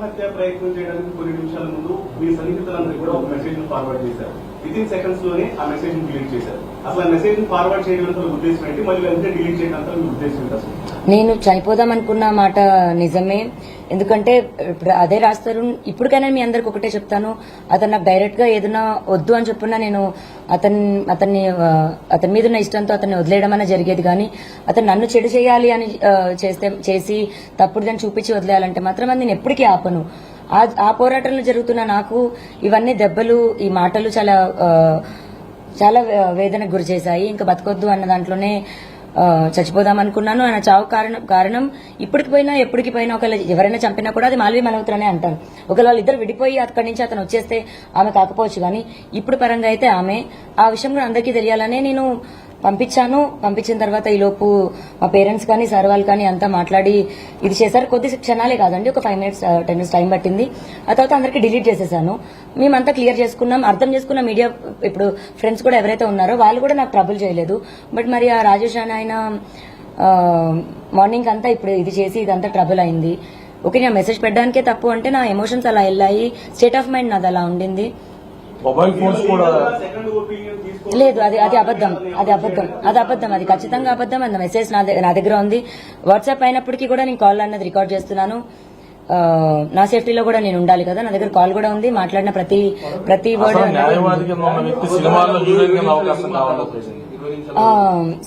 హత్య ప్రయత్నం చేయడానికి కొన్ని నిమిషాల ముందు మీ సన్నిహితులందరూ కూడా ఒక మెసేజ్ ఫార్వర్డ్ చేశారు. విత్ ఇన్ సెకండ్స్లోనే ఆ మెసేజ్ని డిలీట్ చేశారు. అసలు ఆ మెసేజ్ని ఫార్వర్డ్ చేయడం ఉద్దేశం ఏంటి? మళ్ళీ వెంటనే డిలీట్ చేయడం అసలు ఉద్దేశం ఏంటి అసలు? నేను చనిపోదాం అనుకున్న మాట నిజమే. ఎందుకంటే ఇప్పుడు అదే రాస్తారు. ఇప్పటికైనా మీ అందరికి ఒకటే చెప్తాను. అతను నాకు డైరెక్ట్గా ఏదైనా వద్దు అని చెప్పున్నా నేను అతని అతన్ని అతని మీద ఉన్న ఇష్టంతో అతన్ని వదిలేయడం అన్న జరిగేది కానీ అతను నన్ను చెడు చేయాలి అని చేస్తే చేసి తప్పుడు దాన్ని చూపించి వదిలేయాలంటే మాత్రం అది నేను ఎప్పటికీ ఆపను. ఆ ఆ పోరాటంలో జరుగుతున్న నాకు ఇవన్నీ దెబ్బలు ఈ మాటలు చాలా చాలా వేదనకు గురి చేశాయి. ఇంకా బతకొద్దు అన్న దాంట్లోనే చచ్చిపోదాం అనుకున్నాను ఆయన చావు కారణం కారణం ఇప్పటికి పోయినా ఎప్పటికి పోయినా ఒకవేళ ఎవరైనా చంపినా కూడా అది మాల్వి మనవుతురనే అంటాను ఒకవేళ వాళ్ళిద్దరు విడిపోయి అక్కడి నుంచి అతను వచ్చేస్తే ఆమె కాకపోవచ్చు కానీ ఇప్పుడు పరంగా అయితే ఆమె ఆ విషయం కూడా అందరికీ తెలియాలనే నేను పంపించాను. పంపించిన తర్వాత ఈ లోపు మా పేరెంట్స్ కానీ సార్ వాళ్ళు కానీ అంతా మాట్లాడి ఇది చేశారు. కొద్ది క్షణాలే కాదండి ఒక five minutes ten minutes time పట్టింది. ఆ తర్వాత అందరికీ డిలీట్ చేసేసాను. మేమంతా క్లియర్ చేసుకున్నాం. అర్థం చేసుకున్న మీడియా ఇప్పుడు ఫ్రెండ్స్ కూడా ఎవరైతే ఉన్నారో వాళ్ళు కూడా నాకు ట్రబుల్ చేయలేదు. బట్ మరి ఆ రాజేష్ అని ఆయన మార్నింగ్ అంతా ఇప్పుడు ఇది చేసి ఇదంతా ట్రబుల్ అయింది. ఓకే నేను మెసేజ్ పెట్టడానికే తప్పు అంటే నా ఎమోషన్స్ అలా వెళ్ళాయి. స్టేట్ ఆఫ్ మైండ్ నాది అలా ఉండింది. మొబైల్ ఫోన్స్ కూడా లేదు అది అది అబద్ధం. అది అబద్ధం. అది అబద్ధం. అది ఖచ్చితంగా అబద్ధం. అది మెసేజ్ నా దగ్గ- నా దగ్గర ఉంది. వాట్సాప్ అయినప్పటికీ కూడా నేను కాల్ అన్నది రికార్డ్ చేస్తున్నాను. నా సేఫ్టీలో కూడా నేను ఉండాలి కదా. నా దగ్గర కాల్ కూడా ఉంది. మాట్లాడిన ప్రతి ప్రతి వర్డ్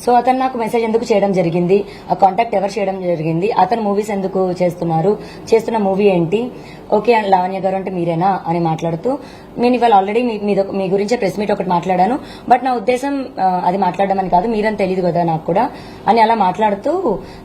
సో అతను నాకు మెసేజ్ ఎందుకు చేయడం జరిగింది? ఆ కాంటాక్ట్ ఎవరు చేయడం జరిగింది? అతను మూవీస్ ఎందుకు చేస్తున్నారు? చేస్తున్న మూవీ ఏంటి? ఓకే లావణ్య గారు అంటే మీరేనా? అని మాట్లాడుతూ నేను ఇవాళ ఆల్రెడీ మీ మీద మీ గురించే ప్రెస్ మీట్ ఒకటి మాట్లాడాను. బట్ నా ఉద్దేశం అది మాట్లాడడం అని కాదు మీరని తెలియదు కదా నాకు కూడా. అని అలా మాట్లాడుతూ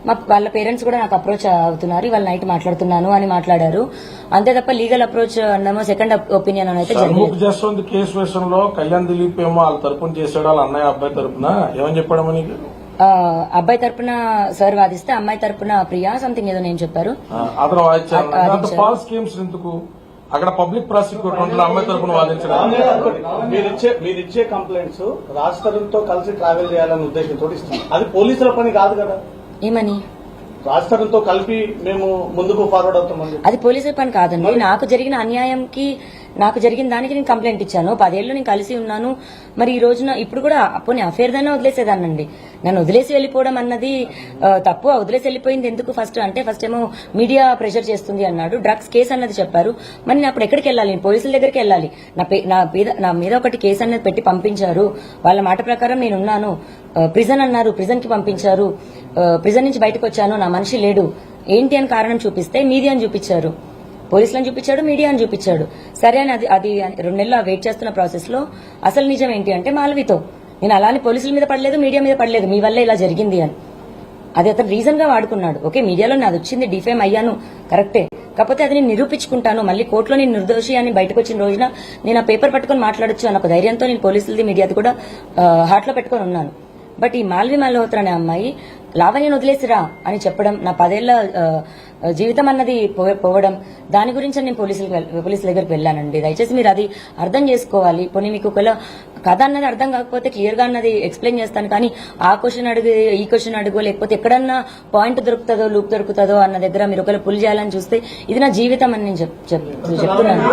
మా వాళ్ళ పేరెంట్స్ కూడా నాకు అప్రోచ్ అవుతున్నారు ఇవాళ నైట్ మాట్లాడుతున్నాను అని మాట్లాడారు. అంతే తప్ప లీగల్ అప్రోచ్ అన్నామో సెకండ్ ఒపీనియన్ అని అయితే జరిగింది కేసు విషయంలో కళ్యాణ్ దిలీప్ ఏమో వాళ్ళ తరపున చేసాడు వాళ్ళ అన్నయ్య అబ్బాయి తరపున. ఏమని చెప్పాడమో నీకు? ఆ, అబ్బాయి తరపున సార్ వాదిస్తే అమ్మాయి తరపున ప్రియా సంథింగ్ ఏదో నేను చెప్పారు. అక్కడ పబ్లిక్ ప్రాసిక్యూటర్ ఉంటుంది అమ్మాయి తరపున వాదించడం మీరిచ్చే మీరిచ్చే కంప్లైంట్స్ రాజ్ తరుణ్తో కలిసి ట్రావెల్ చేయాలనే ఉద్దేశంతో ఇస్తాం అది పోలీసుల పని కాదు కదా. ఏమని? రాజ్ తరుణ్తో కలిపి మేము ముందుకు ఫార్వర్డ్ అవుతామని చెప్పి. అది పోలీసుల పని కాదండి. నాకు జరిగిన అన్యాయంకి నాకు జరిగిన దానికి నేను కంప్లైంట్ ఇచ్చాను. పదేళ్ళు నేను కలిసి ఉన్నాను. మరి ఈ రోజున ఇప్పుడు కూడా పోనీ అఫేర్ దాన్ని వదిలేసేదానండి నన్ను వదిలేసి వెళ్ళిపోవడం అన్నది తప్పు. వదిలేసి వెళ్ళిపోయింది ఎందుకు ఫస్ట్? అంటే ఫస్ట్ ఏమో మీడియా ప్రెషర్ చేస్తుంది అన్నాడు. డ్రగ్స్ కేసు అన్నది చెప్పారు. మరి నేను అప్పుడు ఎక్కడికి వెళ్ళాలి? నేను పోలీసుల దగ్గరికి వెళ్ళాలి. నా పే- నా మీద నా మీద ఒకటి కేసు అనేది పెట్టి పంపించారు. వాళ్ళ మాట ప్రకారం నేను ఉన్నాను. ప్రిజన్ అన్నారు. ప్రిజన్కి పంపించారు ప్రిజన్ నుంచి బయటకు వచ్చాను. నా మనిషి లేడు. ఏంటి అని కారణం చూపిస్తే మీడియా అని చూపించారు. పోలీసులను చూపించాడు మీడియా చూపించాడు. సరే అని అది అది రెండు నెలలు వెయిట్ చేస్తున్న ప్రాసెస్లో అసలు నిజం ఏంటి అంటే మాలవితో నేను అలానే పోలీసుల మీద పడలేదు మీడియా మీద పడలేదు మీ వల్ల ఇలా జరిగింది అని. అది అతను రీజన్గా వాడుకున్నాడు. ఓకే మీడియాలో నాది వచ్చింది డిఫేమ్ అయ్యాను కరెక్టే. కాకపోతే అది నేను నిరూపించుకుంటాను మళ్ళీ కోర్టులో నేను నిర్దోషి అని బయటకు వచ్చిన రోజున నేను ఆ పేపర్ పట్టుకొని మాట్లాడొచ్చు అన్న ఒక ధైర్యంతో నేను పోలీసులది మీడియాది కూడా హార్ట్లో పెట్టుకొని ఉన్నాను. బట్ ఈ మాల్వి మల్హోత్ర అనే అమ్మాయి లావణ్యను వదిలేసిరా అని చెప్పడం నా పదేళ్ళ జీవితం అన్నది పో- పోవడం. దాని గురించి నేను పోలీసులు పోలీసుల దగ్గరికి వెళ్ళానండి. దయచేసి మీరు అది అర్థం చేసుకోవాలి. పోనీ మీకు ఒకవేళ కథ అన్నది అర్థం కాకపోతే క్లియర్గా అన్నది ఎక్స్ప్లెయిన్ చేస్తాను. కానీ ఆ క్వశ్చన్ అడుగు ఈ క్వశ్చన్ అడుగు లేకపోతే ఎక్కడన్నా పాయింట్ దొరుకుతుందో లూప్ దొరుకుతుందో అన్న దగ్గర మీరు ఒకవేళ పుల్ చేయాలని చూస్తే ఇది నా జీవితం అని నేను చెప్తున్నాను.